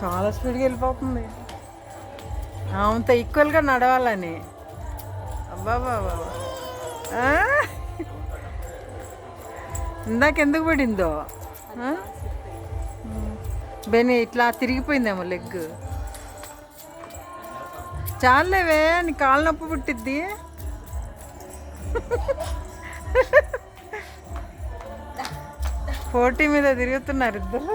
చాలా స్పీడ్గా వెళ్ళిపోతుంది. అంత ఈక్వల్గా నడవాలని. అబ్బాబా ఇందాక ఎందుకు పడిందో? బెని ఇట్లా తిరిగిపోయిందేమో లెగ్. చాలేవే నీ కాళ్ళ నొప్పి పుట్టిద్ది. పోటీ మీద తిరుగుతున్నారు ఇద్దరు.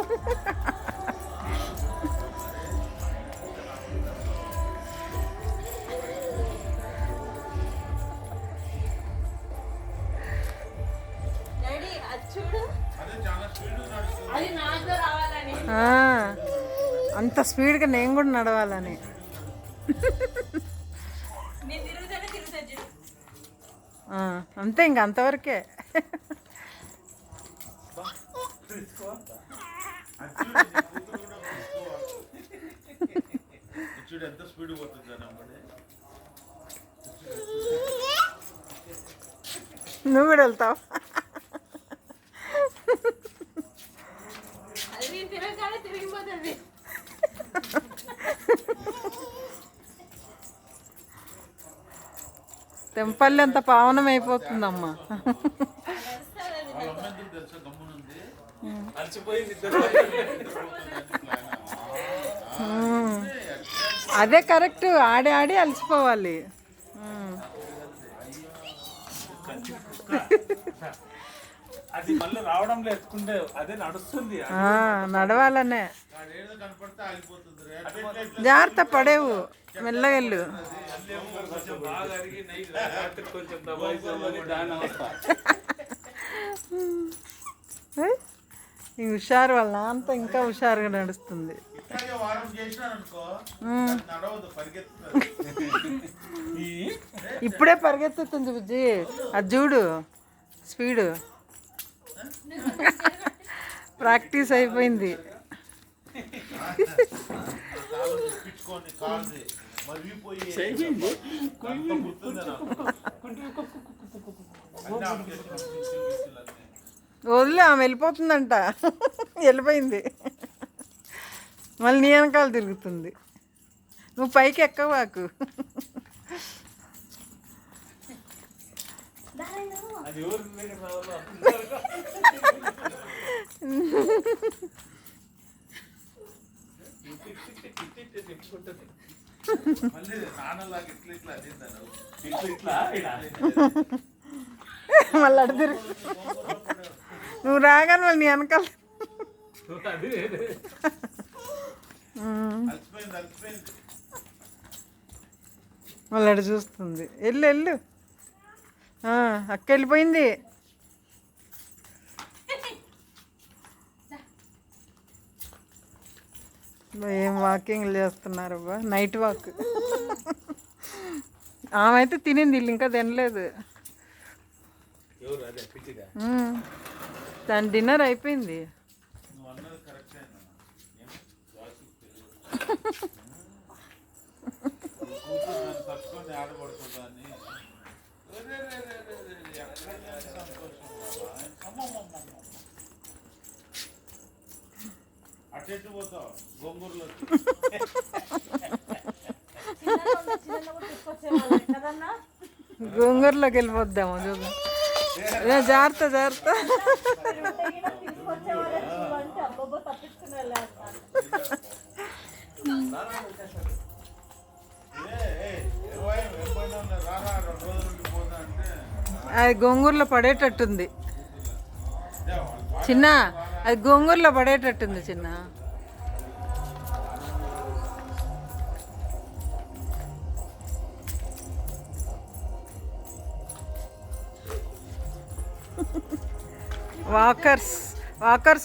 అంత స్పీడ్గా నేను కూడా నడవాలని. అంతే ఇంక అంతవరకే. చూడు ఎంత స్పీడ్ నువ్వు కూడా వెళ్తావు అది నేను తిరగగానే తిరిగిపోతుంది తెంపల్లి అంత పావనం అయిపోతుందమ్మా. అదే కరెక్ట్ ఆడి ఆడి అలసిపోవాలి. అది మళ్ళీ అదే నడుస్తుంది. నడవాలనే. జాగ్రత్త పడేవు మెల్లగెళ్ళు. కొంచెం బాగా అరిగి నైట్ రాత్రి కొంచెం దబాయిస్తామని దాని అవస్థ ఏయ్, ఈ హుషారు వాళ్ళ నాన్నతో ఇంకా హుషారుగా నడుస్తుంది ఇప్పుడే పరిగెత్తుతుంది బుజ్జి అది చూడు స్పీడు ప్రాక్టీస్ అయిపోయింది వదిలే ఆమె వెళ్ళిపోతుందంట వెళ్ళిపోయింది మళ్ళీ నీ వెనకాల తిరుగుతుంది నువ్వు పైకి ఎక్కవాకు అది మళ్ళీ తిరుగు. నువ్వు రాగానే మళ్ళీ నీ వెనకాల. మళ్ళీ చూస్తుంది. వెళ్ళు వెళ్ళు. అక్క వెళ్ళిపోయింది. ఏం వాకింగ్ చేస్తున్నారు బా? నైట్ వాక్ ఆమె అయితే తినింది వీళ్ళు ఇంకా తినలేదు. దాని డిన్నర్ అయిపోయింది. గొంగూరులోకి వెళ్ళిపోద్దాము చూద్దాం. జాగ్రత్త జాగ్రత్త. అది గొంగూరులో పడేటట్టుంది. చిన్న అది గొంగూరులో పడేటట్టుంది చిన్న. Walkers walkers